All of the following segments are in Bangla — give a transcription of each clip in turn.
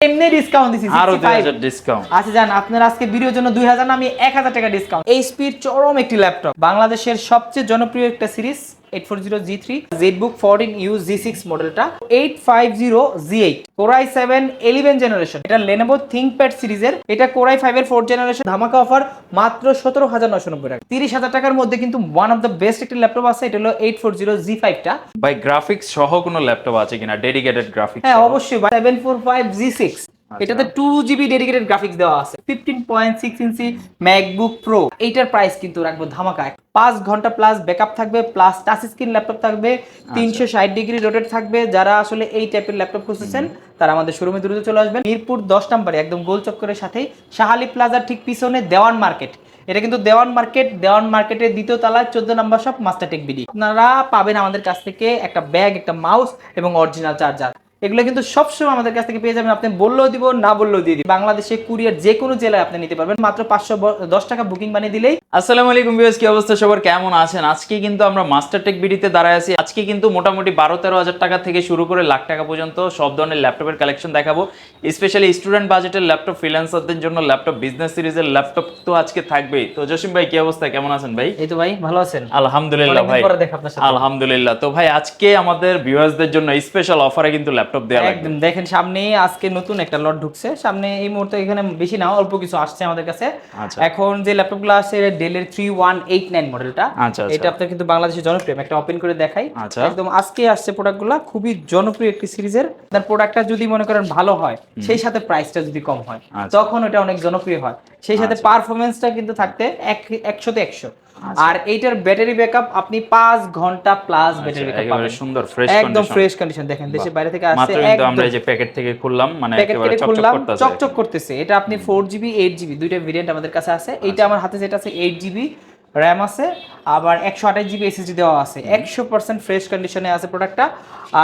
এমনি ডিসকাউন্ট দিছি আরও দুই 65 হাজার ডিসকাউন্ট আচ্ছা জান আপনার আজকে ভিডিওর জন্য দুই হাজার না আমি এক হাজার টাকা ডিসকাউন্ট এই স্পিড চরম একটি ল্যাপটপ বাংলাদেশের সবচেয়ে জনপ্রিয় একটা series eight four zero G three ZBook fourteen U G six মডেলটা eight five zero G eight core i seven eleven generation এটা লেনোভো থিঙ্কপ্যাড সিরিজের এটা কোরাই ফাইভ এর ফোর্থ জেনারেশন ধামাকা অফার মাত্র সতেরো হাজার নশো নব্বই টাকা। তিরিশ হাজার টাকার মধ্যে কিন্তু ওয়ান অফ দ্য বেস্ট একটি ল্যাপটপ আছে এটা হলো এইট ফোর জিরো জি ফাইভটা ভাই গ্রাফিক্স সহ কোনো ল্যাপটপ আছে কিনা? ডেডিকেটেড গ্রাফিক্স হ্যাঁ অবশ্যই seven four five G six এটাতে টু জিবি ডেডিকেটেড গ্রাফিক্স দেওয়া আছে। Fifteen point six inch MacBook Pro এইটার প্রাইস কিন্তু রাখব ধামাকায় পাঁচ ঘণ্টা প্লাস ব্যাকআপ থাকবে প্লাস টাচ স্ক্রিন ল্যাপটপ থাকবে তিনশো ষাট ডিগ্রি রোটেট থাকবে। যারা আসলে এই টাইপের ল্যাপটপ খুঁজতেছেন তারা আমাদের শোরুমে দ্রুত চলে আসবেন। মিরপুর দশ নম্বরে একদম গোল চক্করের সাথেই শাহালি প্লাজার ঠিক পিছনে দেওয়ান মার্কেট এটা কিন্তু দেওয়ান মার্কেট দেওয়ান মার্কেটের দ্বিতীয় তলায় চোদ্দ নম্বর সব মাস্টারটেক বিডি আপনারা পাবেন আমাদের কাছ থেকে একটা ব্যাগ একটা মাউস এবং অরিজিনাল চার্জার এগুলো কিন্তু সবসময় আমাদের কাছ থেকে পেয়ে যাবেন। আপনি বললেও দিব না বললেও দিয়ে দিব। বাংলাদেশে কুরিয়ার যে কোনো জেলায় আপনি নিতে পারবেন। মাত্র পাঁচশো দশ টাকা বুকিং বানিয়ে দিলেই। আসসালামু আলাইকুম ভিউয়ার্স কি অবস্থা সবার? কেমন আছেন? আজকে কিন্তু আমরা মাস্টার টেক বিডিতে দাঁড়ায় আছি। আজকে কিন্তু মোটামুটি বারো তেরো হাজার টাকা থেকে শুরু করে লাখ টাকা পর্যন্ত সব ধরনের ল্যাপটপের কালেকশন দেখাবো। স্পেশালি স্টুডেন্ট বাজেটের ল্যাপটপ ফ্রিল্যান্সারদের জন্য ল্যাপটপ বিজনেস সিরিজের ল্যাপটপ তো আজকে থাকবেই। তো জসিম ভাই কি অবস্থা? কেমন আছেন ভাই? এই তো ভাই ভালো আছেন? আলহামদুলিল্লাহ ভাই। আপনার আলহামদুলিল্লাহ। তো ভাই আজকে আমাদের ভিউয়ার্সদের জন্য স্পেশাল অফারে কিন্তু ল্যাপটপ দেওয়া লাগবে একদম দেখেন সামনে আজকে নতুন একটা লট ঢুকছে সামনে এই মুহূর্তে এখানে বেশি না অল্প কিছু আসছে আমাদের কাছে আচ্ছা। এখন যে ল্যাপটপগুলো আছে ডেলের থ্রি ওয়ান এইট নাইন মডেলটা। এটা আপনার কিন্তু বাংলাদেশের জনপ্রিয় একটা ওপেন করে দেখাই আচ্ছা। একদম আজকে আসছে প্রোডাক্টগুলো খুবই জনপ্রিয় একটি সিরিজের তার প্রোডাক্টটা যদি মনে করেন ভালো হয় সেই সাথে প্রাইসটা যদি কম হয় আচ্ছা। তখন ওটা অনেক জনপ্রিয় হয় সেই সাথে পারফরমেন্সটা কিন্তু থাকতে এক একশোতে একশো আচ্ছা। আর এইটার ব্যাটারি ব্যাকআপ আপনি পাঁচ ঘণ্টা প্লাস ব্যাটারি ব্যাকআপ পাবেন। সুন্দর ফ্রেশ একদম ফ্রেশ কন্ডিশন দেখেন দেশের বাইরে থেকে আসছে মাত্র কিন্তু আমরা এই যে প্যাকেট থেকে খুললাম মানে একেবারে চকচক করতেছে চকচক করতেছে। এটা আপনি ফোর জিবি এইট জিবি দুইটা ভেরিয়েন্ট আমাদের কাছে আছে। আচ্ছা। এইটা আমার হাতে যেটা আছে এইট জিবি র্যাম আছে আবার একশো আঠাশ জিবি এসএসডি দেওয়া আছে। একশো পার্সেন্ট ফ্রেশ কন্ডিশনে আছে প্রোডাক্টটা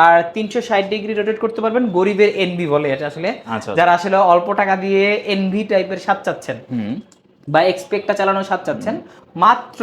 আর তিনশো ষাট ডিগ্রি রোটেট করতে পারবেন গরিবের এনভি বলে এটা আসলে। আচ্ছা। যারা আসলে অল্প টাকা দিয়ে এনভি টাইপের স্বাদ চাচ্ছেন। বা এক্সপেক্টটা চালানোর স্বাদ চাচ্ছেন। মাত্র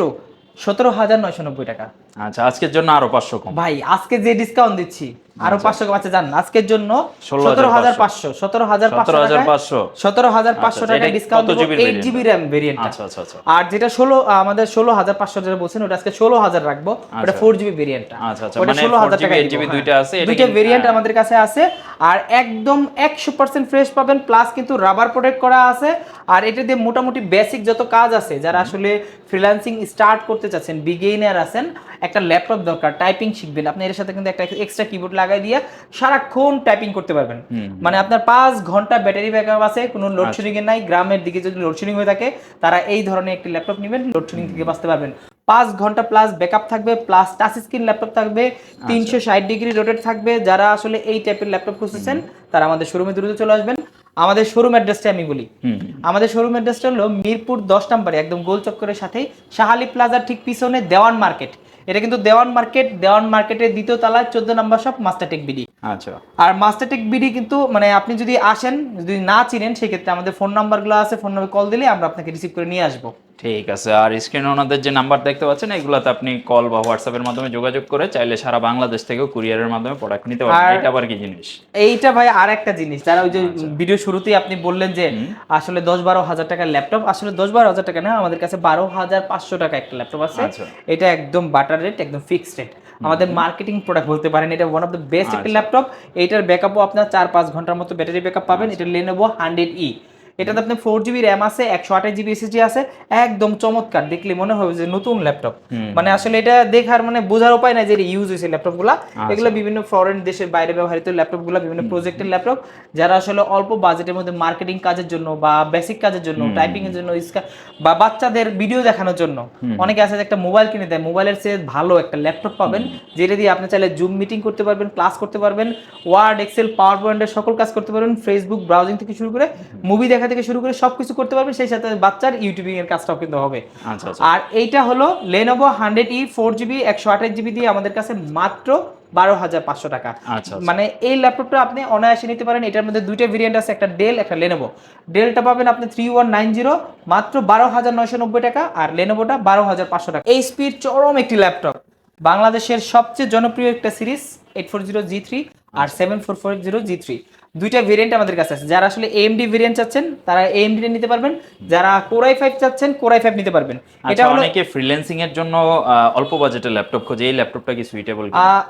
সতেরো হাজার নয়শো নব্বই টাকা। আচ্ছা আজকের জন্য আরও পাঁচশো কম। ভাই আজকে যে ডিসকাউন্ট দিচ্ছি আরও পাঁচশো আছে জান আজকের জন্য সতেরো হাজার পাঁচশো। সতেরো হাজার পাঁচশো 17,500 সতেরো হাজার পাঁচশো আচ্ছা, টাকা discount eight GB RAM variant আচ্ছা আচ্ছা আচ্ছা। আর যেটা ষোলো আমাদের ষোলো হাজার পাঁচশো যেটা বলছেন ওটা আজকে ষোলো হাজার রাখব। ওটা আচ্ছা। ফোর জিবি ভেরিয়েন্টটা আচ্ছা, আচ্ছা, ওটা মানে ষোলো হাজার 4GB, টাকা 8GB দুইটা আছে, দুইটা ভেরিয়েন্ট হ্যাঁ। আমাদের কাছে আছে। আর একদম একশো পার্সেন্ট ফ্রেশ পাবেন প্লাস কিন্তু রাবার প্রোটেক্ট করা আছে। আর এটা দিয়ে মোটামুটি বেসিক যত কাজ আছে যারা আসলে ফ্রিল্যান্সিং স্টার্ট করতে চাচ্ছেন বিগেইনার আছেন একটা ল্যাপটপ দরকার টাইপিং শিখবেন। আপনি এর সাথে কিন্তু একটা এক্সট্রা কিবোর্ড লাগাই দিয়ে সারাক্ষণ টাইপিং করতে পারবেন। মানে আপনার পাঁচ ঘণ্টা ব্যাটারি ব্যাকআপ আছে কোনো আচ্ছা। লোডশেডিং এর নাই গ্রামের দিকে যদি লোডশেডিং হয়ে থাকে তারা এই ধরনের একটি ল্যাপটপ নেবেন লোডশেডিং থেকে বাঁচতে পারবেন। পাঁচ ঘণ্টা প্লাস ব্যাকআপ থাকবে প্লাস টাচ স্ক্রিন ল্যাপটপ থাকবে আচ্ছা। তিনশো ষাট ডিগ্রি রোটেট থাকবে। যারা আসলে এই টাইপের ল্যাপটপ খুঁজতেছেন তারা আমাদের শোরুমে দ্রুত চলে আসবেন। আমাদের শোরুম অ্যাড্রেসটা আমি বলি। আমাদের শোরুম অ্যাড্রেসটা হলো মিরপুর দশ নম্বরে একদম গোল চক্করের সাথেই শাহালি প্লাজার ঠিক পিছনে দেওয়ান মার্কেট এটা কিন্তু দেওয়ান মার্কেট দেওয়ান মার্কেটের দ্বিতীয় তলায় চোদ্দ নম্বর সব মাস্টারটেক বিডি আচ্ছা। আর মাস্টারটেক বিডি কিন্তু মানে আপনি যদি আসেন যদি না চিনেন সেক্ষেত্রে আমাদের ফোন নাম্বারগুলো আছে ফোন নাম্বার কল দিলে আমরা আপনাকে রিসিভ করে নিয়ে আসব। ঠিক আছে আর স্ক্রিনে ওনাদের যে নাম্বার দেখতে পাচ্ছেন এগুলোতে আপনি কল বা হোয়াটসঅ্যাপের মাধ্যমে যোগাযোগ করে চাইলে সারা বাংলাদেশ থেকেও কুরিয়ারের মাধ্যমে প্রোডাক্ট নিতে পারবেন। এটা আবার কি জিনিস? এইটা ভাই আর একটা জিনিস যারা ওই যে আচ্ছা। ভিডিও শুরুতেই আপনি বললেন যে আসলে দশ বারো হাজার টাকার ল্যাপটপ আসলে দশ বারো হাজার টাকা না আমাদের কাছে বারো হাজার পাঁচশো টাকা একটা ল্যাপটপ আছে। আচ্ছা। এটা একদম বাটার রেট একদম ফিক্সড রেট আমাদের মার্কেটিং প্রোডাক্ট বলতে পারেন এটা ওয়ান অফ দ্য বেস্ট একটা আচ্ছা। ল্যাপটপ এইটার ব্যাকআপও আপনার চার পাঁচ ঘণ্টার মতো ব্যাটারি ব্যাকআপ পাবেন। আচ্ছা। এটা লেনোভো হান্ড্রেড ই এটাতে আপনি ফোর জিবি র্যাম আছে একশো আঠাশ জিবি এসএসডি আছে একদম চমৎকার। দেখলে মনে হবে যে নতুন ল্যাপটপ মানে আসলে এটা দেখার মানে বোঝার উপায় নাই যে ইউজ হয়েছে ল্যাপটপগুলা আচ্ছা। এগুলো বিভিন্ন ফরেন দেশের বাইরে ব্যবহৃত ল্যাপটপগুলা বিভিন্ন প্রজেক্টের ল্যাপটপ যারা আসলে অল্প বাজেটের মধ্যে মার্কেটিং কাজের জন্য বা বেসিক কাজের জন্য টাইপিং এর জন্য বা বাচ্চাদের ভিডিও দেখানোর জন্য। অনেকে আছে একটা মোবাইল কিনে দেয় মোবাইলের চেয়ে ভালো একটা ল্যাপটপ পাবেন যেটা দিয়ে আপনি চাইলে জুম মিটিং করতে পারবেন ক্লাস করতে পারবেন ওয়ার্ড এক্সেল পাওয়ার পয়েন্টের সকল কাজ করতে পারবেন ফেসবুক ব্রাউজিং থেকে শুরু করে মুভি দেখা থেকে শুরু করে সবকিছু করতে পারবেন সেই সাথে বাচ্চার ইউটিউবিং এর কাজটাও কিন্তু হবে। আচ্ছা আচ্ছা। আর এইটা হলো Lenovo hundred E four GB একশো আঠাশ জিবি দিয়ে আমাদের কাছে মাত্র বারো হাজার পাঁচশো টাকা। আচ্ছা মানে এই ল্যাপটপটা আপনি অনায়াসে নিতে পারেন। এটার মধ্যে দুইটা ভেরিয়েন্ট আছে একটা ডেল একটা লেনোভো ডেলটা পাবেন আপনি থ্রি ওয়ান নাইন জিরো মাত্র বারো হাজার নয়শো নব্বই টাকা আর লেনোভোটা বারো হাজার পাঁচশো টাকা। এই স্পিড চরম একটি ল্যাপটপ বাংলাদেশের সবচেয়ে জনপ্রিয় একটা series eight four zero G three আর seven four four zero G three দুইটা ভেরিয়েন্ট আমাদের কাছে আছে। যারা আসলে এএমডি ভেরিয়েন্ট চাচ্ছেন তারা এএমডি নিতে পারবেন। যারা কোরাই ফাইভ চাচ্ছেন কোরাই ফাইভ নিতে পারবেন। এটা আচ্ছা হলো অনেকে ফ্রিল্যান্সিং এর জন্য অল্প বাজেটের ল্যাপটপ খোঁজে। এই ল্যাপটপটা কি সুইটেবল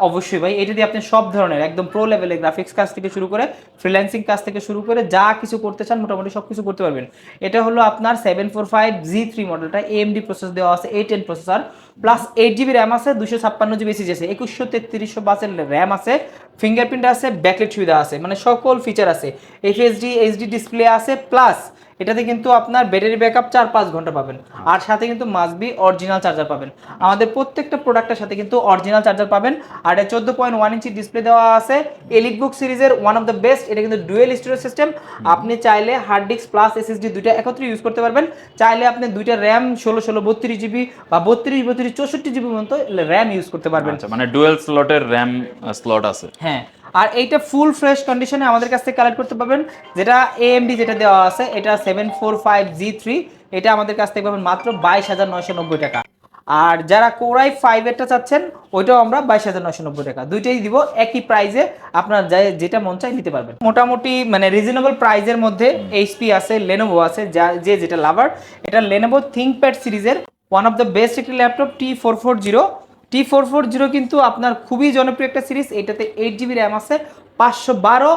অবশ্যই ভাই এটা দিয়ে আপনি সব ধরনের একদম প্রো লেভেলের গ্রাফিক্স কাজ থেকে শুরু করে ফ্রিল্যান্সিং কাজ থেকে শুরু করে যা কিছু করতে চান মোটামুটি সব কিছু করতে পারবেন। এটা হলো আপনার seven four five G three মডেলটা এএমডি প্রসেস দেওয়া আছে A ten processor plus eight GB RAM আছে দুশো ছাপ্পান্ন জিবি এসিজি আছে, একুশশো তেত্রিশশো বাসের র্যাম আছে ফিঙ্গারপ্রিন্ট আছে ব্যাকলেট সুবিধা আছে মানে সকল ফিচার আছে এফএসডি এইচডি ডিসপ্লে আছে প্লাস এটাতে কিন্তু আপনার ব্যাটারি ব্যাকআপ চার পাঁচ ঘণ্টা পাবেন। আর সাথে কিন্তু মাসবি অরিজিনাল চার্জার পাবেন। আমাদের প্রত্যেকটা প্রোডাক্টের সাথে কিন্তু অরিজিনাল চার্জার পাবেন। আর এটা চোদ্দ পয়েন্ট ওয়ান ইঞ্চি ডিসপ্লে দেওয়া আছে এলিট বুক সিরিজের ওয়ান অফ দ্য বেস্ট এটা কিন্তু ডুয়েল স্টোরেজ সিস্টেম আপনি চাইলে হার্ড ডিস্ক প্লাস এসএসডি দুইটা একত্রে ইউজ করতে পারবেন। চাইলে আপনি দুইটা র্যাম ষোলো ষোলো বত্রিশ জিবি বা বত্রিশ বত্রিশ চৌষট্টি জিবি মতো র্যাম ইউজ করতে পারবেন। আচ্ছা মানে ডুয়েল স্লটের র্যাম স্লট আছে। হ্যাঁ। আর এইটা ফুল ফ্রেশ কন্ডিশনে আমাদের কাছ থেকে কালেক্ট করতে পারবেন। যেটা এএমডি যেটা দেওয়া আছে, এটা seven four five G three এটা আমাদের কাছ থেকে পাবেন মাত্র বাইশ হাজার নয়শো নব্বই টাকা। আর যারা কোরাই ফাইভ চাচ্ছেন, ওইটাও আমরা বাইশ হাজার নয়শো নব্বই টাকা। দুইটাই দিব, একই প্রাইজে আপনার যেটা মন চাই নিতে পারবেন। মোটামুটি মানে রিজনেবল প্রাইজের মধ্যে এইচপি আছে লেনোভো আছে, যা, যে যেটা লাভার এটা লেনোভো থিঙ্কপ্যাড সিরিজের ওয়ান অফ দ্য বেস্ট একটি laptop T four four zero T four four zero কিন্তু আপনার খুবই জনপ্রিয় একটা সিরিজ এটাতে এইট জিবি র্যাম আছে পাঁচশো বারো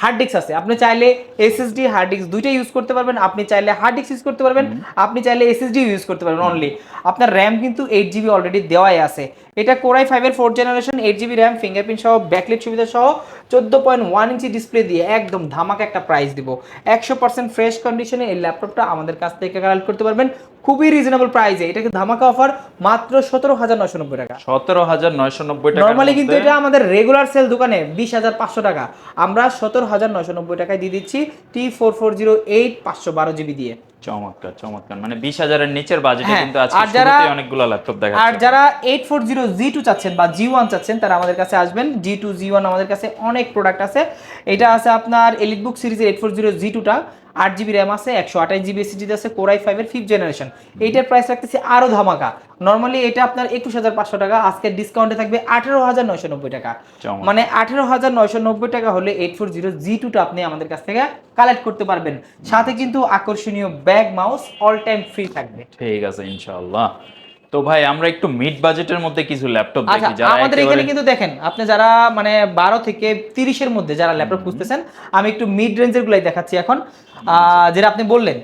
হার্ড ডিস্ক আছে। আপনি চাইলে এসএসডি হার্ড ডিস্ক দুইটাই ইউজ করতে পারবেন আপনি চাইলে হার্ড ডিস্ক ইউজ করতে পারবেন আপনি চাইলে এসএসডি ইউজ করতে পারবেন অনলি আপনার র্যাম কিন্তু এইট জিবি অলরেডি দেওয়াই আছে। এটা কোরাই ফাইভের fourth generation eight GB RAM fingerprint সহ ব্যাকলেট সুবিধা সহ চোদ্দ পয়েন্ট ওয়ান ইঞ্চি ডিসপ্লে দিয়ে একদম ধামাকা একটা প্রাইস দিব। একশো পার্সেন্ট ফ্রেশ কন্ডিশনে এই ল্যাপটপটা আমাদের কাছ থেকে কালেক্ট করতে পারবেন। খুবই রিজনেবল প্রাইসে এটাকে ধামাকা অফার মাত্র সতেরো হাজার নশো নব্বই টাকা। সতেরো হাজার নয়শো নব্বই টাকা নর্মালি কিন্তু এটা আমাদের রেগুলার সেল দোকানে বিশ হাজার পাঁচশো টাকা। আমরা সতেরো হাজার নয়শো নব্বই টাকায় দিয়ে দিচ্ছি T four four zero eight পাঁচশো বারো জিবি দিয়ে। চমৎকার চমৎকার। মানে বিশ হাজারের নিচের বাজেটে হ্যাঁ, কিন্তু আজকে অনেকগুলো ল্যাপটপ দেখা আর যারা eight four zero G two চাচ্ছেন বা চাচ্ছেন তারা আমাদের কাছে আসবেন। জি টু জি ওয়ান আমাদের কাছে অনেক প্রোডাক্ট আছে। এটা আছে আপনার সিরিজের এইট ফোর জিরো জি টুটা আট জিবি র্যাম আছে একশো আঠাশ জিবি এসিজি আছে কোরাই ফাইভের ফিফথ জেনারেশন এইটার প্রাইস রাখতেছি আরও ধামাকা। নর্মালি এটা আপনার একুশ হাজার পাঁচশো টাকা আজকের ডিসকাউন্টে থাকবে আঠেরো হাজার নয়শো নব্বই টাকা। মানে আঠেরো হাজার নয়শো নব্বই টাকা হলে এইট ফোর জিরো জি টুটা আপনি আমাদের কাছ থেকে কালেক্ট করতে পারবেন। সাথে কিন্তু আকর্ষণীয় bag mouse all time free থাকবে। ঠিক আছে ইনশাআল্লাহ। তো ভাই আমরা একটু মিড বাজেটের মধ্যে কিছু ল্যাপটপ আচ্ছা দেখি যারা আমাদের এখানে কিন্তু দেখেন আপনি যারা মানে বারো থেকে 30 এর মধ্যে যারা ল্যাপটপ খুঁজতেছেন আমি একটু মিড রেঞ্জের গুলাই দেখাচ্ছি এখন। যেটা আপনি বললেন।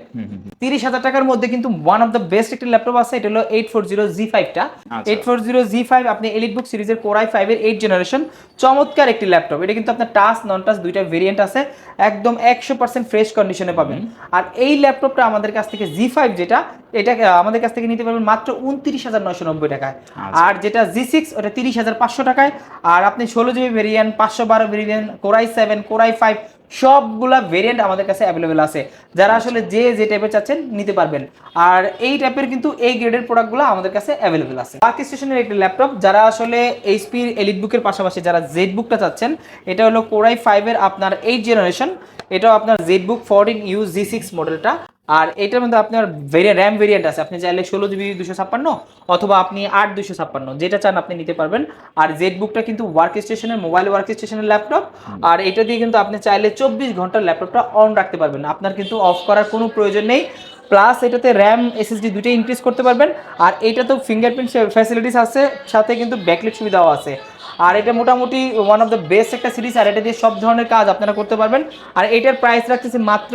তিরিশ হাজার টাকার মধ্যে কিন্তু ওয়ান অফ দ্য বেস্ট একটি ল্যাপটপ আছে এটা হলো eight four zero G ফাইভটা। Eight four zero G five আপনি এলিট বুক সিরিজের কোরাই ফাইভের এইট জেনারেশন চমৎকার একটি ল্যাপটপ এটা কিন্তু আপনার টাচ নন টাচ দুইটা ভেরিয়েন্ট আছে একদম একশো পার্সেন্ট ফ্রেশ কন্ডিশনে পাবেন। আর এই ল্যাপটপটা আমাদের কাছ থেকে জি ফাইভ যেটা এটা আমাদের কাছ থেকে নিতে পারবেন মাত্র উনত্রিশ হাজার নয়শো নব্বই টাকায়। আচ্ছা। আর যেটা জি সিক্স ওটা তিরিশ হাজার পাঁচশো টাকায়। আর আপনি ষোলো জিবি ভেরিয়েন্ট পাঁচশো বারো variant core i seven core i five সবগুলা ভেরিয়েন্ট আমাদের কাছে অ্যাভেলেবেল আছে। যারা আসলে যে যে টাইপের চাচ্ছেন নিতে পারবেন। আর এই টাইপের কিন্তু এই গ্রেডের প্রোডাক্টগুলো আমাদের কাছে অ্যাভেলেবেল আছে। বাকি স্টেশনের একটি ল্যাপটপ যারা আসলে এইচপির এলিট বুকের পাশাপাশি যারা জেড বুকটা চাচ্ছেন, এটা হলো কোরাই ফাইভের আপনার এইট জেনারেশন এটাও আপনার Z book fourteen U G six মডেলটা আর এটার মধ্যে আপনার ভেরিয়া র্যাম ভেরিয়েন্ট আছে। আপনি চাইলে ষোলো জিবি দুশো ছাপ্পান্ন অথবা আপনি আট দুশো ছাপ্পান্ন যেটা চান আপনি নিতে পারবেন। আর জেড বুকটা কিন্তু ওয়ার্ক স্টেশনের মোবাইল ওয়ার্ক স্টেশনের ল্যাপটপ আর এটা দিয়ে কিন্তু আপনি চাইলে চব্বিশ ঘণ্টার ল্যাপটপটা অন রাখতে পারবেন। আপনার কিন্তু অফ করার কোনো প্রয়োজন নেই। প্লাস এটাতে র্যাম এসএসডি দুটোই ইনক্রিজ করতে পারবেন। আর এইটাতেও ফিঙ্গারপ্রিন্ট ফ্যাসিলিটিস আছে সাথে কিন্তু ব্যাকলিট সুবিধাও আছে। আর এটা মোটামুটি ওয়ান অফ দ্য বেস্ট একটা সিরিজ আর এটা দিয়ে সব ধরনের কাজ আপনারা করতে পারবেন। আর এটার প্রাইস রাখতেছি মাত্র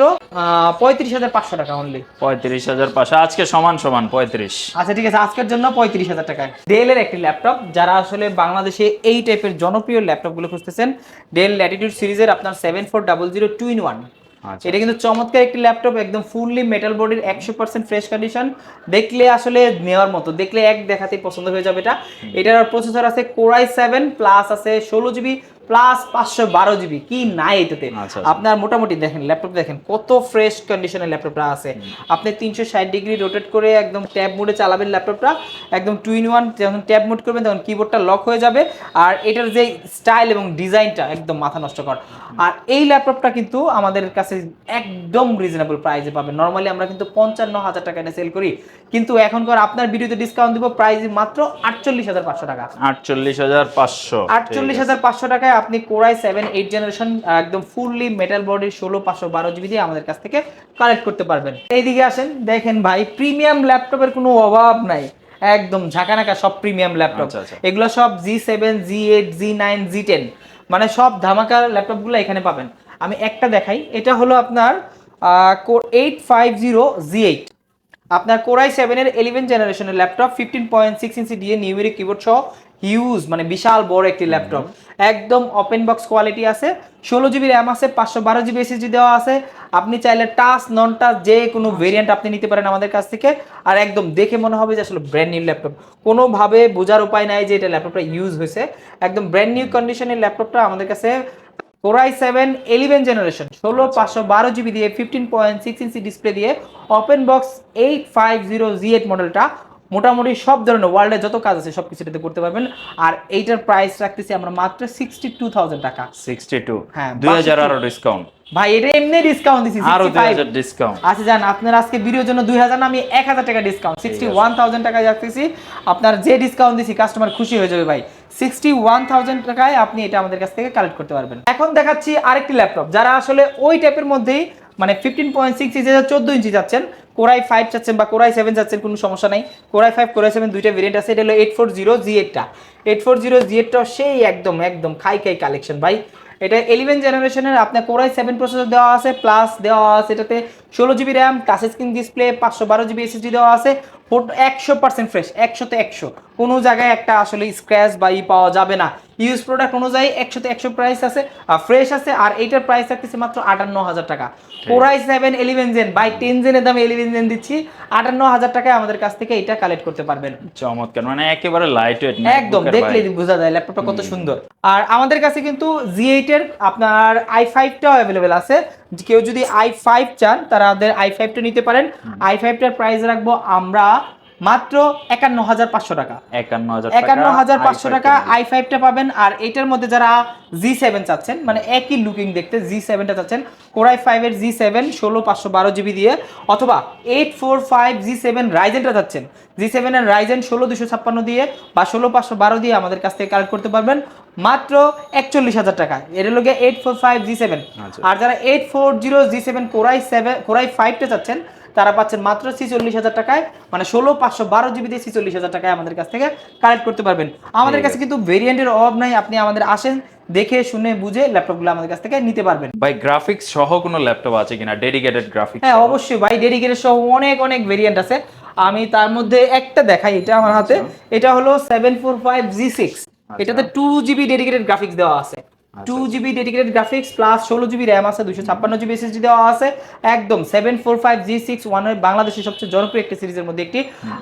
পঁয়ত্রিশ হাজার পাঁচশো টাকা অনলি পঁয়ত্রিশ হাজার পাঁচশো আজকে সমান সমান পঁয়ত্রিশ। আচ্ছা ঠিক আছে আজকের জন্য পঁয়ত্রিশ হাজার টাকা ডেল এর একটি ল্যাপটপ যারা আসলে বাংলাদেশে এই টাইপের জনপ্রিয় ল্যাপটপগুলো খুঁজতেছেন ডেল ল্যাটিটিউড সিরিজের আপনার seven four double zero two in one এটা কিন্তু চমৎকার একটি ল্যাপটপ একদম ফুললি মেটাল বডির একশো পার্সেন্ট ফ্রেশ কন্ডিশন দেখলে আসলে নেওয়ার মতো দেখলে এক দেখাতেই পছন্দ হয়ে যাবে এটা। এটার প্রসেসর আছে কোরাই সেভেন প্লাস আছে ষোলো জিবি প্লাস পাঁচশো বারো জিবি। কি নাই এটাতে। আচ্ছা, আপনার মোটামুটি দেখেন ল্যাপটপ দেখেন কত ফ্রেশ কন্ডিশনের ল্যাপটপটা আছে। আপনি তিনশো ষাট ডিগ্রি রোটেট করে একদম ট্যাব মোডে চালাবেন ল্যাপটপটা একদম টু ইন ওয়ান যখন ট্যাব মোড করবেন তখন কিবোর্ডটা লক হয়ে যাবে। আর এটার যে স্টাইল এবং ডিজাইনটা একদম মাথা নষ্ট কর। আর এই ল্যাপটপটা কিন্তু আমাদের কাছে একদম রিজনেবল প্রাইসে পাবেন। নর্মালি আমরা কিন্তু পঞ্চান্ন হাজার টাকা এটা সেল করি। কিন্তু এখনকার আপনার ভিডিওতে ডিসকাউন্ট দিব প্রাইস মাত্র আটচল্লিশ হাজার পাঁচশো টাকা। আটচল্লিশ হাজার পাঁচশো। আটচল্লিশ হাজার পাঁচশো টাকায় আপনি core i seven eight generation একদম ফুললি মেটাল বডির ষোলো পাঁচশো বারো জিবি দিয়ে আমাদের কাছ থেকে কালেক্ট করতে পারবেন। এইদিকে আসেন দেখেন ভাই প্রিমিয়াম ল্যাপটপের কোনো অভাব নাই। একদম ঝাঁকানাকা সব প্রিমিয়াম ল্যাপটপ আচ্ছা, আচ্ছা। এগুলো সব G seven G eight G nine G ten মানে সব ধামাকা ল্যাপটপগুলো এখানে পাবেন। আমি একটা দেখাই এটা হলো আপনার core eight five zero G eight আপনার কোরাই সেভেনের ইলেভেন জেনারেশনের laptop fifteen point six inch দিয়ে নিউমেরিক কিবোর্ড সহ হিউজ মানে বিশাল বড় একটি ল্যাপটপ একদম ওপেন বক্স কোয়ালিটি আছে। ষোলো জিবি র্যাম আছে পাঁচশো বারো জিবি এসএসডি দেওয়া আছে। আপনি চাইলে টাচ নন টাচ যে কোনো ভেরিয়েন্ট আপনি নিতে পারেন আমাদের কাছ থেকে। আর একদম দেখে মনে হবে যে আসলে ব্র্যান্ড নিউ ল্যাপটপ কোনোভাবে বোঝার উপায় নাই যে এটা ল্যাপটপটা ইউজ হয়েছে। একদম ব্র্যান্ড নিউ কন্ডিশনের ল্যাপটপটা আমাদের কাছে কোরাই সেভেন এলিভেন জেনারেশন ষোলো পাঁচশো বারো জিবি দিয়ে fifteen point six inch display দিয়ে open box eight five zero G eight মডেলটা মোটামুটি সব ধরনের ওয়ার্ল্ডে যত কাজ আছে সব কিছু এটাতে করতে পারবেন। আর এইটার প্রাইস রাখতেছি আমরা মাত্র সিক্সটি টু থাউজেন্ড টাকা। সিক্সটি টু হ্যাঁ, দুই হাজার আরও ডিসকাউন্ট ভাই এটা এমনি ডিসকাউন্ট দিছি আরও দুই হাজার ডিসকাউন্ট আছে জান আপনার আজকে ভিডিওর জন্য দুই হাজার না আমি এক হাজার টাকা ডিসকাউন্ট সিক্সটি ওয়ান থাউজেন্ড টাকায় রাখতেছি। আপনার যে ডিসকাউন্ট দিছি কাস্টমার খুশি হয়ে যাবে ভাই। সিক্সটি ওয়ান থাউজেন্ড টাকায় আপনি এটা আমাদের কাছ থেকে কালেক্ট করতে পারবেন। এখন দেখাচ্ছি আরেকটি ল্যাপটপ যারা আসলে ওই টাইপের মধ্যেই মানে ফিফটিন পয়েন্ট সিক্স ইঞ্চি চোদ্দ ইঞ্চি যাচ্ছেন কোরাই ফাইভ চাচ্ছেন বা কোরাই সেভেন যাচ্ছেন, কোনো সমস্যা নাই। Core i five core i seven দুইটা ভেরিয়েন্ট আছে, এটা হলো এইট ফোর জিরো জি এইটটা এইট ফোর জিরো জি এইটটাও সেই একদম একদম খাই খাই কালেকশন ভাই। এটা ইলেভেন জেনারেশনের আপনার কোরাই সেভেন প্রসেসর দেওয়া আছে প্লাস দেওয়া আছে এটাতে ষোলো GB RAM touch screen display পাঁচশো বারো জিবি এসএসডি দেওয়া আছে ফোটো একশো পার্সেন্ট ফ্রেশ একশোতে একশো। কোনো জায়গায় একটা আসলে স্ক্র্যাচ বা ই পাওয়া যাবে না। ইউজ প্রোডাক্ট অনুযায়ী একশোতে একশো প্রাইস আছে ফ্রেশ আছে আর এইটার প্রাইস থাকতেছে মাত্র আটান্ন হাজার টাকা। Core i seven eleven gen by ten জেনের দামে ইলেভেন জেন দিচ্ছি আটান্ন হাজার টাকায় আমাদের কাছ থেকে এটা কালেক্ট করতে পারবেন। চমৎকার মানে একেবারে লাইট ওয়েট একদম দেখলে বোঝা যায় ল্যাপটপটা কত সুন্দর। আর আমাদের কাছে কিন্তু জি এইট এর আপনার আই ফাইভটাও অ্যাভেলেবেল আছে কেউ যদি আই ফাইভ চান তারা আমাদের আই ফাইভটা নিতে পারেন। আই ফাইভটার প্রাইস রাখব আমরা মাত্র একান্ন হাজার পাঁচশো টাকা। একান্ন হাজার একান্ন হাজার পাঁচশো টাকা আই ফাইভটা পাবেন। আর এটার মধ্যে যারা জি সেভেন চাচ্ছেন মানে একই লুকিং দেখতে জি সেভেনটা চাচ্ছেন কোরাই ফাইভের জি সেভেন ষোলো পাঁচশো বারো জিবি দিয়ে অথবা eight four five G seven রাইজেনটা চাচ্ছেন। জি সেভেনের রাইজেন ষোলো দুশো ছাপ্পান্ন দিয়ে বা ষোলো পাঁচশো বারো দিয়ে আমাদের কাছ থেকে কালেক্ট করতে পারবেন মাত্র একচল্লিশ হাজার টাকা। এর লোকে eight four five G seven. আর যারা eight four zero G seven core i seven core i ফাইভটা চাচ্ছেন তারা পাচ্ছেন মাত্র ছিচল্লিশ হাজার টাকায় মানে ষোলো পাঁচশো বারো জিবি দিয়ে ছিচল্লিশ হাজার টাকায় আমাদের কাছ থেকে কালেক্ট করতে পারবেন। আমাদের কাছে কিন্তু ভেরিয়েন্টের অভাব নাই আপনি আমাদের আসেন দেখে শুনে বুঝে ল্যাপটপগুলো আমাদের কাছ থেকে নিতে পারবেন। ভাই গ্রাফিক্স সহ কোনো ল্যাপটপ আছে কিনা? ডেডিকেটেড গ্রাফিক্স হ্যাঁ অবশ্যই ভাই ডেডিকেটেড সহ অনেক অনেক ভেরিয়েন্ট আছে। আমি তার মধ্যে একটা দেখাই এটা আমার হাতে। এটা হলো seven four five G six এটাতে টু জিবি ডেডিকেটেড গ্রাফিক্স দেওয়া আছে। Two GB dedicated graphics plus ষোলো জিবি র্যাম আছে দুশো ছাপ্পান্ন জিবি এসএসডি দেওয়া আছে। একদম seven four five G six one বাংলাদেশের সবচেয়ে জনপ্রিয় একটি সিরিজের মধ্যে একটি।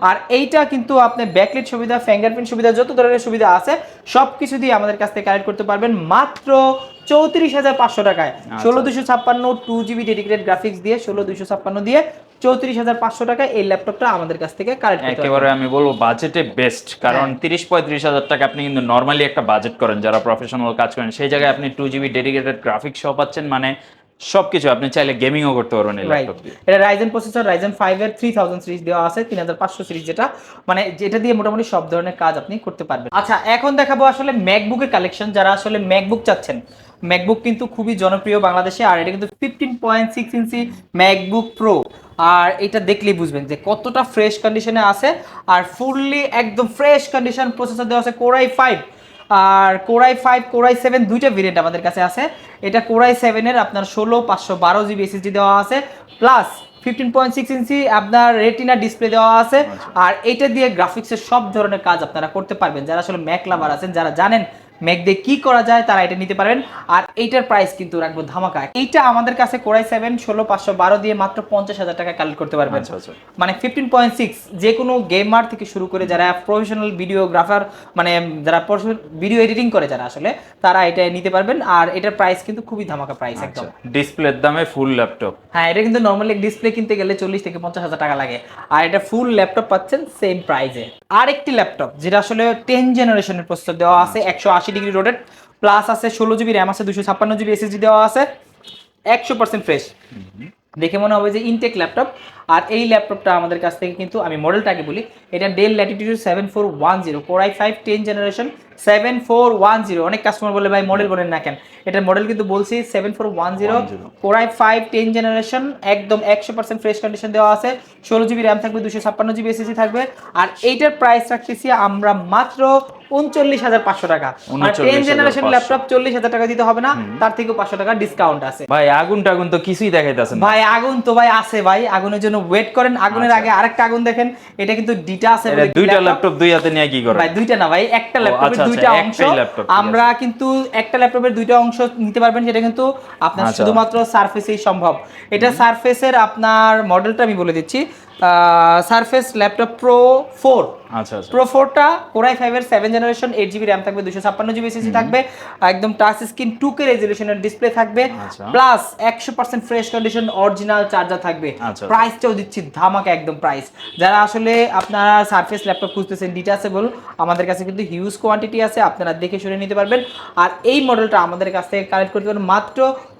আর এইটা কিন্তু আপনি ব্যাকলিট সুবিধা ফিঙ্গারপ্রিন্ট সুবিধা যত ধরনের সুবিধা আছে সব কিছু দিয়ে আমাদের কাছ থেকে কালেক্ট করতে পারবেন। মাত্র চৌত্রিশ হাজার পাঁচশো টাকায়। ষোলো দুশো ছাপ্পান্ন টু জিবি ডেডিকেটেড গ্রাফিক্স দিয়ে ষোলো দুশো ছাপ্পান্ন দিয়ে চৌত্রিশ হাজার পাঁচশো টাকায় এই ল্যাপটপটা আমাদের কাছ থেকে একেবারে আমি বলব বাজেটে বেস্ট কারণ তিরিশ পঁয়ত্রিশ হাজার টাকা আপনি কিন্তু নর্মালি একটা বাজেট করেন যারা প্রফেশনাল কাজ করেন। সেই জায়গায় আপনি টু জিবি ডেডিকেটেড গ্রাফিক্স সহ পাচ্ছেন মানে সবকিছু আপনি চাইলে গেমিংও করতে পারবেন এই ল্যাপটপ এটা রাইজেন প্রসেসর রাইজেন ফাইভ এর থ্রি থাউজেন্ড সিরিজ দেওয়া আছে তিন হাজার পাঁচশো সিরিজ যেটা মানে যেটা দিয়ে মোটামুটি সব ধরনের কাজ আপনি করতে পারবেন। আচ্ছা এখন দেখাবো আসলে ম্যাকবুকের কালেকশন যারা আসলে ম্যাকবুক চাচ্ছেন। ম্যাকবুক কিন্তু খুবই জনপ্রিয় বাংলাদেশে আর এটা কিন্তু fifteen point six inch MacBook Pro আর এটা দেখলেই বুঝবেন যে কতটা ফ্রেশ কন্ডিশনে আছে আর ফুললি একদম ফ্রেশ কন্ডিশন প্রসেসর দেওয়া আছে core i five R core i five core i seven দুইটা ভেরিয়েন্ট আমাদের কাছে আছে। এটা কোরাই সেভেনের আপনার ষোলো পাঁচশো বারো জিবি এসএসডি দেওয়া আছে plus fifteen point six inch আপনার রেটিনা ডিসপ্লে দেওয়া আছে। আর এটা দিয়ে গ্রাফিক্সের সব ধরনের কাজ আপনারা করতে পারবেন। যারা আসলে ম্যাক লাভার আছেন যারা জানেন ম্যাক দিয়ে কি করা যায় তারা এটা নিতে পারবেন। আর এইটার প্রাইস কিন্তু রাখব ধামাকা। এইটা আমাদের কাছে কোরাই সেভেন ষোলো পাঁচশো বারো দিয়ে মাত্র পঞ্চাশ হাজার টাকা কালেক্ট করতে পারবেন। আচ্ছা আচ্ছা। মানে ফিফটিন পয়েন্ট সিক্স যে কোনো গেমার থেকে শুরু করে যারা প্রফেশনাল ভিডিওগ্রাফার মানে যারা ভিডিও এডিটিং করে যারা আসলে তারা এটা নিতে পারবেন। আর এটার প্রাইস কিন্তু খুবই ধামাকা প্রাইস আচ্ছা। একদম। ডিসপ্লের দামে ফুল ল্যাপটপ হ্যাঁ এটা কিন্তু নর্মালি ডিসপ্লে কিনতে গেলে চল্লিশ থেকে পঞ্চাশ হাজার টাকা লাগে। আর এটা ফুল ল্যাপটপ পাচ্ছেন সেম প্রাইসে আর একটি ল্যাপটপ যেটা আসলে টেন জেনারেশনের প্রসেসর দেওয়া আছে একশো আশি ডিগ্রি রোটেট প্লাস আছে ষোলো জিবি র্যাম আছে দুশো ছাপ্পান্ন জিবি এসএসডি দেওয়া আছে একশো পার্সেন্ট ফ্রেশ দেখে মনে হবে যে ইনটেক ল্যাপটপ আর এই ল্যাপটপটা আমাদের কাছ থেকে কিন্তু আমি মডেলটাকে বলি এটা Dell Latitude seven four one zero core i five ten generation seven four one zero অনেক কাস্টমার বলে ভাই মডেল বলেন না কেন এটার মডেল কিন্তু বলছি seven four one zero core i five ten generation একদম একশো পার্সেন্ট ফ্রেশ কন্ডিশন দেওয়া আছে ষোলো জিবি র্যাম থাকবে দুশো ছাপ্পান্ন জিবি এসএসডি থাকবে আর এইটার প্রাইস রাখতেছি আমরা মাত্র উনচল্লিশ হাজার পাঁচশো টাকা। টেন জেনারেশন ল্যাপটপ চল্লিশ হাজার টাকা দিতে হবে না তার থেকেও পাঁচশো টাকা ডিসকাউন্ট আছে। ভাই আগুন টাগুন তো কিছুই দেখাইতেছেন ভাই আগুন তো ভাই আছে ভাই আগুনের জন্য ওয়েট করেন। আগুনের আগে আরেকটা আগুন দেখেন এটা কিন্তু ডিটা আছে দুইটা ল্যাপটপ দুই হাতে নিয়ে কি করে ভাই দুইটা না ভাই একটা ল্যাপটপের আচ্ছা, আচ্ছা, দুইটা অংশ। আমরা কিন্তু একটা ল্যাপটপের দুইটা অংশ নিতে পারবেন সেটা কিন্তু আপনার আচ্ছা। শুধুমাত্র সারফেসেই সম্ভব। এটা সারফেসের আপনার মডেলটা আমি বলে দিচ্ছি। সারফেস ল্যাপটপ প্রো ফোর আচ্ছা আচ্ছা। প্রো ফোরটা কোরাই ফাইভের seven generation eight GB RAM থাকবে দুশো ছাপ্পান্ন জিবি এসএসডি থাকবে একদম টাচ স্ক্রিন টু কে রেজলিউশনের ডিসপ্লে থাকবে আচ্ছা। প্লাস একশো percent fresh condition original charger থাকবে। আচ্ছা। প্রাইসটাও দিচ্ছি ধামাকা একদম প্রাইস যারা আসলে আপনারা সারফেস ল্যাপটপ খুঁজতেছেন ডিটাচেবল আমাদের কাছে কিন্তু হিউজ কোয়ান্টিটি আছে আপনারা দেখে শুনে নিতে পারবেন। আর এই মডেলটা আমাদের কাছ থেকে কালেক্ট করতে পারেন মাত্র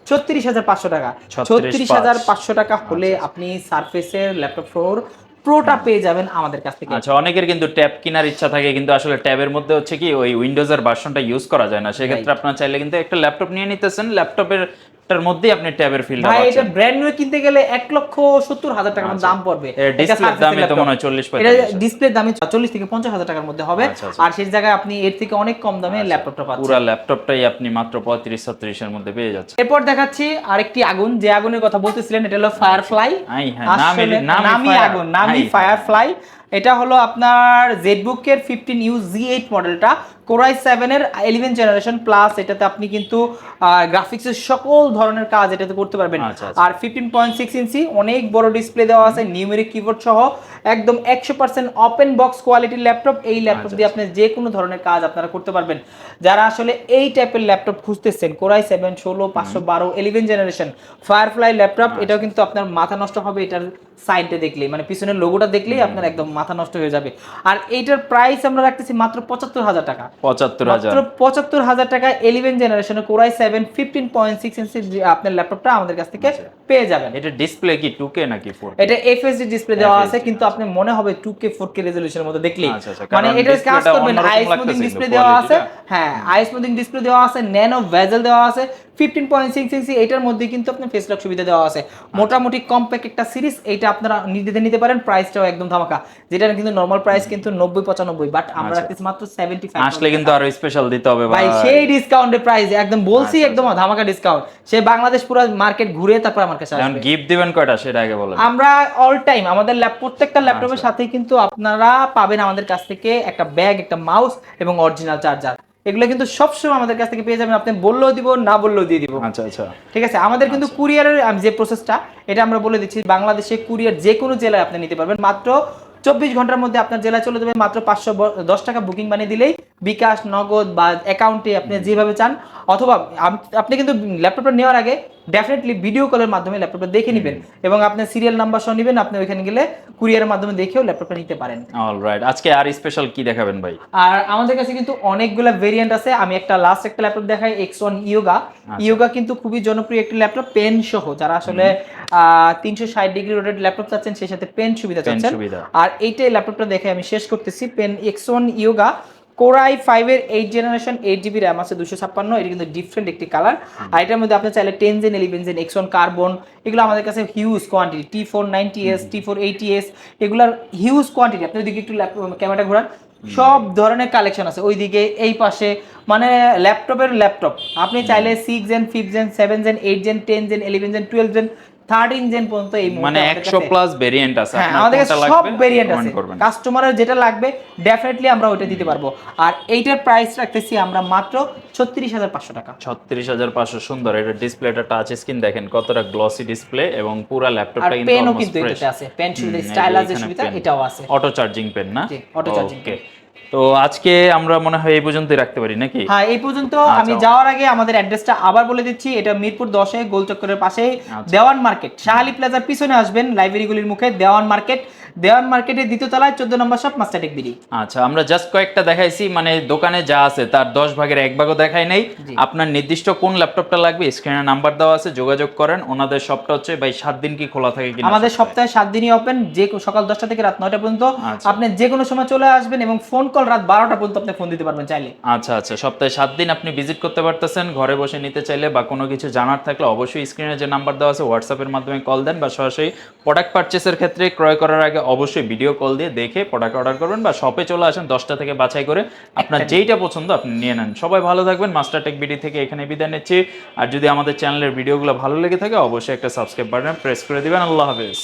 ছত্রিশ হাজার পাঁচশো টাকা। ছত্রিশ হাজার পাঁচশো টাকা হলে আপনি সারফেসের ল্যাপটপ ফোর প্রোটা পেয়ে যাবেন আমাদের কাছ থেকে। আচ্ছা অনেকের কিন্তু ট্যাব কেনার ইচ্ছা থাকে কিন্তু আসলে ট্যাবের মধ্যে হচ্ছে কি ওই উইন্ডোজের ভার্সনটা ইউজ করা যায় না। সেক্ষেত্রে আপনারা চাইলে কিন্তু একটা ল্যাপটপ নিয়ে নিতেছেন। ল্যাপটপের টার মধ্যেই আপনি ট্যাবের ফিলটা ভাই এটা ব্র্যান্ড নিউ কিনতে গেলে এক লক্ষ সত্তর হাজার টাকার মতো দাম পড়বে। ডিসপ্লের দামই তো মনে হয় চল্লিশ এটা পঁয়তাল্লিশ ডিসপ্লের দামে চল্লিশ থেকে পঞ্চাশ হাজার টাকার মধ্যে হবে। আচ্ছা, আচ্ছা। আর সেই জায়গায় আপনি এর থেকে অনেক কম দামে ল্যাপটপটা পাচ্ছেন। পুরো ল্যাপটপটাই আপনি মাত্র পঁয়ত্রিশ এর মধ্যে পেয়ে যাচ্ছেন। এরপর দেখাচ্ছি আরেকটি আগুন। যে আগুনের কথা বলতেছিলেন এটা হলো ফায়ারফ্লাই হ্যাঁ, নামই নামই আগুন নামই ফায়ারফ্লাই এটা হলো আপনার জেডবুকের ফিফটিন ইউ জি এইট মডেলটা কোরাই সেভেনের ইলেভেন জেনারেশন প্লাস এটাতে আপনি কিন্তু গ্রাফিক্সের সকল ধরনের কাজ এটাতে করতে পারবেন। আচ্ছা, আচ্ছা। আর ফিফটিন পয়েন্ট সিক্স ইঞ্চি অনেক বড় ডিসপ্লে দেওয়া আছে নিউমেরিক কিবোর্ড সহ। একদম একশো পার্সেন্ট ওপেন বক্স কোয়ালিটির ল্যাপটপ এই ল্যাপটপ আচ্ছা, দিয়ে আপনি যে কোনো ধরনের কাজ আপনারা করতে পারবেন। যারা আসলে এই টাইপের ল্যাপটপ খুঁজতেছেন কোরাই সেভেন ষোলো পাঁচশো বারো ইলেভেন জেনারেশন ফায়ারফ্লাই ল্যাপটপ। এটাও কিন্তু আপনার মাথা নষ্ট হবে এটার সাইডে দেখলেই মানে পিছনের লোগোটা দেখলেই আপনার একদম মাথা নষ্ট হয়ে যাবে। আর এইটার প্রাইস আমরা রাখতেছি মাত্র পঁচাত্তর হাজার টাকা। পঁচাত্তর হাজার। মাত্র পঁচাত্তর হাজার টাকা ইলেভেন জেনারেশনের core i seven fifteen point six inch আপনার ল্যাপটপটা আমাদের কাছ থেকে আচ্ছা। পেয়ে যাবেন। এটা ডিসপ্লে কি টু কে নাকি ফোর এটা এফএসডি ডিসপ্লে দেওয়া আছে কিন্তু আপনি মনে হবে 2K 4K রেজোলিউশনের মধ্যে দেখলেই। মানে এটা কাজ করবেন অন্যরকম আই স্মুথিং লাগতেছে ডিসপ্লে দেওয়া আছে। হ্যাঁ আই স্মুথিং ডিসপ্লে দেওয়া আছে ন্যানো ভেজেল দেওয়া আছে। 15.6 ইঞ্চি এটার মধ্যে কিন্তু আপনি ফেস লক সুবিধা দেওয়া আছে। মোটামুটি কম্প্যাক্ট একটা সিরিজ এইটা আপনারা নিতে নিতে পারেন প্রাইসটাও একদম ধামাকা। যেটা কিন্তু নরমাল প্রাইস কিন্তু 90 95 বাট আমরা আচ্ছা। রাখতেছি মাত্র 75 আসলে কিন্তু আরও স্পেশাল দিতে হবে ভাই সেই ডিসকাউন্টের প্রাইস একদম বলছি আচ্ছা, একদম ধামাকা ডিসকাউন্ট সে বাংলাদেশ পুরো মার্কেট ঘুরে তারপর আমার কাছে আসবে। গিফট দিবেন কয়টা সেটা আগে বলেন। আমরা অল টাইম আমাদের ল্যাপ প্রত্যেকটা ল্যাপটপের আচ্ছা। সাথে কিন্তু আপনারা পাবেন আমাদের কাছ থেকে একটা ব্যাগ একটা মাউস এবং অরিজিনাল চার্জার এগুলো কিন্তু সবসময় আমাদের কাছ থেকে পেয়ে যাবেন। আপনি বললেও দিব না বললেও দিয়ে দিব। আচ্ছা আচ্ছা। ঠিক আছে? আমাদের কিন্তু কুরিয়ারের যে প্রসেসটা এটা আমরা বলে দিচ্ছি বাংলাদেশে কুরিয়ার যে কোনো জেলায় আপনি নিতে পারবেন। মাত্র চব্বিশ ঘণ্টার মধ্যে আপনার জেলায় চলে যাবে মাত্র পাঁচশো দশ টাকা বুকিং বানিয়ে দিলেই বিকাশ নগদ বা অ্যাকাউন্টে আপনি যেভাবে চান অথবা আপনি কিন্তু ল্যাপটপটা নেওয়ার আগে ডেফিনেটলি ভিডিও কলের মাধ্যমে ল্যাপটপটা দেখে নেবেন এবং আপনি সিরিয়াল নাম্বার সহ নেবেন আপনি ওইখানে গেলে কুরিয়ারের মাধ্যমে দেখেও ল্যাপটপটা নিতে পারেন। অলরাইট আজকে আর স্পেশাল কি দেখাবেন ভাই? আর আমাদের কাছে কিন্তু অনেকগুলো ভেরিয়েন্ট আছে। আমি একটা লাস্ট একটা ল্যাপটপ দেখাই এক্স ওয়ান ইয়োগা ইয়োগা কিন্তু খুবই জনপ্রিয় একটি ল্যাপটপ পেন সহ। যারা আসলে তিনশো ষাট ডিগ্রি রোটেড ল্যাপটপ চাচ্ছেন সেই সাথে পেন সুবিধা চাচ্ছেন। আর এইটাই ল্যাপটপটা দেখে আমি শেষ করতেছি। Pen X one Yoga core i ফাইভের eight generation eight GB RAM আছে দুশো ছাপ্পান্ন এটা কিন্তু ডিফারেন্ট একটি কালার আর এটার মধ্যে আপনি চাইলে ten gen eleven gen X one carbon এগুলো আমাদের কাছে huge quantity T four ninety S T four eighty S এগুলোর হিউজ কোয়ান্টিটি আপনি ওইদিকে একটু ক্যামেরাটা ঘোরান। সব ধরনের কালেকশন আছে। ওইদিকে এই পাশে মানে ল্যাপটপের ল্যাপটপ আপনি চাইলে six gen fifth gen seven gen eight gen ten gen eleven gen twelve gen thirteen gen পর্যন্ত এই মানে আমাদের একশো কাছে- প্লাস ভেরিয়েন্ট আছে। হ্যাঁ আমাদের সব ভেরিয়েন্ট আছে। কাস্টমারের যেটা লাগবে ডেফিনেটলি আমরা ওইটা দিতে পারব। আর এইটার প্রাইস রাখতেছি আমরা মাত্র ছত্রিশ হাজার পাঁচশো টাকা। ছত্রিশ হাজার পাঁচশো সুন্দর। এটা ডিসপ্লেটা টাচ স্ক্রিন দেখেন কতটা গ্লসি ডিসপ্লে এবং পুরো ল্যাপটপটা কিন্তু পেনও কিন্তু এটাতে আছে। পেন সুবিধা স্টাইলার যে সুবিধা এটাও আছে। অটো চার্জিং পেন না? জি, auto charging ওকে তো আজকে আমরা মনে হয় এই পর্যন্তই রাখতে পারি নাকি হ্যাঁ এই পর্যন্ত আচ্ছা। আমি যাওয়ার আগে আমাদের অ্যাড্রেসটা আবার বলে দিচ্ছি এটা মিরপুর দশে গোলচক্করের পাশে আচ্ছা। দেওয়ান মার্কেট শাহালি প্লাজার পিছনে আসবেন লাইব্রেরিগুলির মুখে দেওয়ান মার্কেট দেওয়ান মার্কেটের দ্বিতীয় তলায় চোদ্দ নম্বর শপ মাস্টারটেক বিডি। আচ্ছা আমরা জাস্ট কয়েকটা দেখাইছি মানে দোকানে যা আছে তার দশ ভাগের এক ভাগও দেখাই নাই। আপনার নির্দিষ্ট কোন ল্যাপটপটা লাগবে স্ক্রিনে নাম্বার দেওয়া আছে যোগাযোগ করেন। ওনাদের শপটা হচ্ছে ভাই সাত দিন কি খোলা থাকে কিনা আমাদের সপ্তাহে সাত দিনই ওপেন যে সকাল দশটা থেকে রাত নয়টা পর্যন্ত। আচ্ছা। আপনি যে কোনো সময় চলে আসবেন এবং ফোন কল রাত বারোটা পর্যন্ত আপনি ফোন দিতে পারবেন চাইলে। আচ্ছা আচ্ছা সপ্তাহে সাত দিন আপনি ভিজিট করতে পারতেছেন ঘরে বসে নিতে চাইলে বা কোনো কিছু জানার থাকলে অবশ্যই স্ক্রিনে যে নাম্বার দেওয়া আছে হোয়াটসঅ্যাপের মাধ্যমে কল দেন বা সরাসরি প্রোডাক্ট পারচেসের ক্ষেত্রে ক্রয় করার আগে অবশ্যই ভিডিও কল দিয়ে দেখে প্রোডাক্ট অর্ডার করবেন বা শপে চলে আসেন দশটা থেকে বাছাই করে আপনার যেইটা পছন্দ আপনি নিয়ে নেন। সবাই ভালো থাকবেন মাস্টার টেক বিডি থেকে এখানে বিদায় নিচ্ছি। আর যদি আমাদের চ্যানেলের ভিডিওগুলো ভালো লেগে থাকে অবশ্যই একটা সাবস্ক্রাইব বাটন প্রেস করে দিবেন। আল্লাহ হাফেজ।